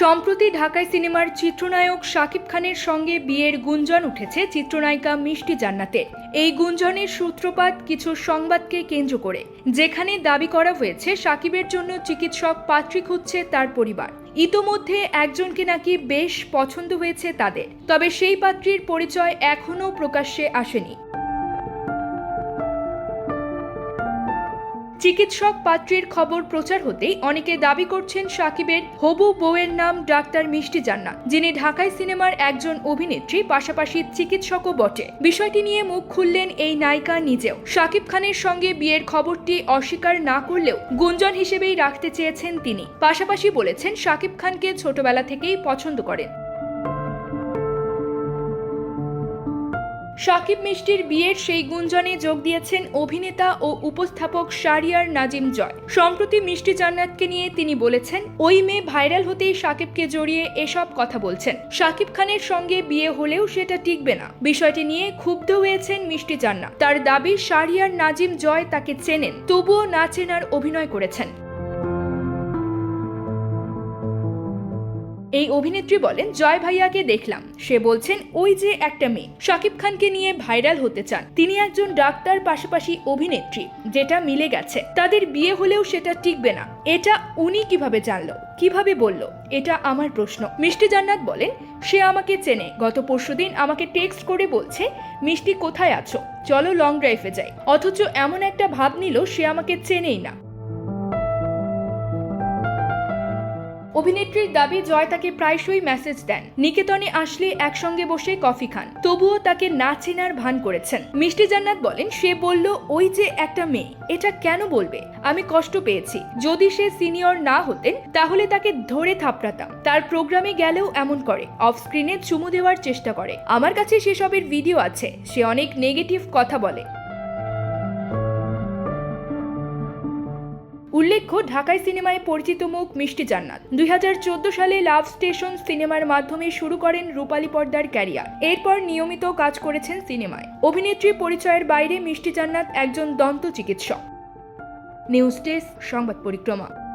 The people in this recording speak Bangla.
সম্প্রতি ঢাকায় সিনেমার চিত্রনায়ক শাকিব খানের সঙ্গে বিয়ের গুঞ্জন উঠেছে চিত্রনায়িকা মিষ্টি জান্নাতের এই গুঞ্জনের সূত্রপাত কিছু সংবাদকে কেন্দ্র করে। যেখানে দাবি করা হয়েছে, শাকিবের জন্য চিকিৎসক পাত্রী খুঁজছে তার পরিবার। ইতোমধ্যে একজনকে নাকি বেশ পছন্দ হয়েছে তাদের। তবে সেই পাত্রীর পরিচয় এখনও প্রকাশ্যে আসেনি। চিকিৎসক পাত্রীর খবর প্রচার হতেই অনেকে দাবি করছেন সাকিবের হবু বউয়ের নাম ডাক্তার মিষ্টি জান্নাত, যিনি ঢাকায় সিনেমার একজন অভিনেত্রী, পাশাপাশি চিকিৎসকও বটে। বিষয়টি নিয়ে মুখ খুললেন এই নায়িকা নিজেও। সাকিব খানের সঙ্গে বিয়ের খবরটি অস্বীকার না করলেও গুঞ্জন হিসেবেই রাখতে চেয়েছেন তিনি। পাশাপাশি বলেছেন, সাকিব খানকে ছোটবেলা থেকেই পছন্দ করেন। সাকিব মিষ্টির বিয়ের সেই গুঞ্জনে যোগ দিয়েছেন অভিনেতা ও উপস্থাপক শারিয়ার নাজিম জয়। সম্প্রতি মিষ্টি জান্নাতকে নিয়ে তিনি বলেছেন, ওই মেয়ে ভাইরাল হতেই সাকিবকে জড়িয়ে এসব কথা বলছেন। সাকিব খানের সঙ্গে বিয়ে হলেও সেটা টিকবে না। বিষয়টি নিয়ে ক্ষুব্ধ হয়েছেন মিষ্টি জান্নাত। তার দাবি, শারিয়ার নাজিম জয় তাকে চেনেন, তবুও না চেনার অভিনয় করেছেন। এই অভিনেত্রী বলেন, জয় ভাইয়াকে দেখলাম। সে বলছেন, ওই যে একটা মেয়ে, শাকিব খানকে নিয়ে ভাইরাল হতে চান। তিনি একজন ডাক্তার, পাশাপাশি অভিনেত্রী, যেটা মিলে গেছে। তাদের বিয়ে হলেও সেটা টিকবে না। এটা উনি কীভাবে জানলো? কীভাবে বলল? এটা আমার প্রশ্ন। মিষ্টি জান্নাত বলেন, সে আমাকে চেনে। গত পরশুদিন আমাকে টেক্সট করে বলছে, মিষ্টি, কোথায় আছো? চলো লং ড্রাইভে যাই। অথচ এমন একটা ভাব নিল, সে আমাকে চেনেই না। অভিনেত্রীর দাবি, জয় তাকে প্রায়শই মেসেজ দেন। নিকেতনে আসলে একসঙ্গে বসে কফি খান। তবুও তাকে না চেনার ভান করেছেন। মিষ্টি জান্নাত বলেন, সে বলল, ওই যে একটা মেয়ে, এটা কেন বলবে? আমি কষ্ট পেয়েছি। যদি সে সিনিয়র না হতেন, তাহলে তাকে ধরে থাপড়াতাম। তার প্রোগ্রামে গেলেও এমন করে। অফ স্ক্রিনে চুমু দেওয়ার চেষ্টা করে। আমার কাছে সেসবের ভিডিও আছে। সে অনেক নেগেটিভ কথা বলে। উল্লেখ্য ঢাকায় সিনেমায় পরিচিত মুখ মিষ্টি জান্নাত। দুই হাজার চোদ্দ সালে লাভ স্টেশন সিনেমার মাধ্যমে শুরু করেন রূপালী পর্দার ক্যারিয়ার। এরপর নিয়মিত কাজ করেছেন সিনেমায়। অভিনেত্রী পরিচয়ের বাইরে মিষ্টি জান্নাত একজন দন্ত চিকিৎসক। নিউজ ডেস্ক, সংবাদ পরিক্রমা।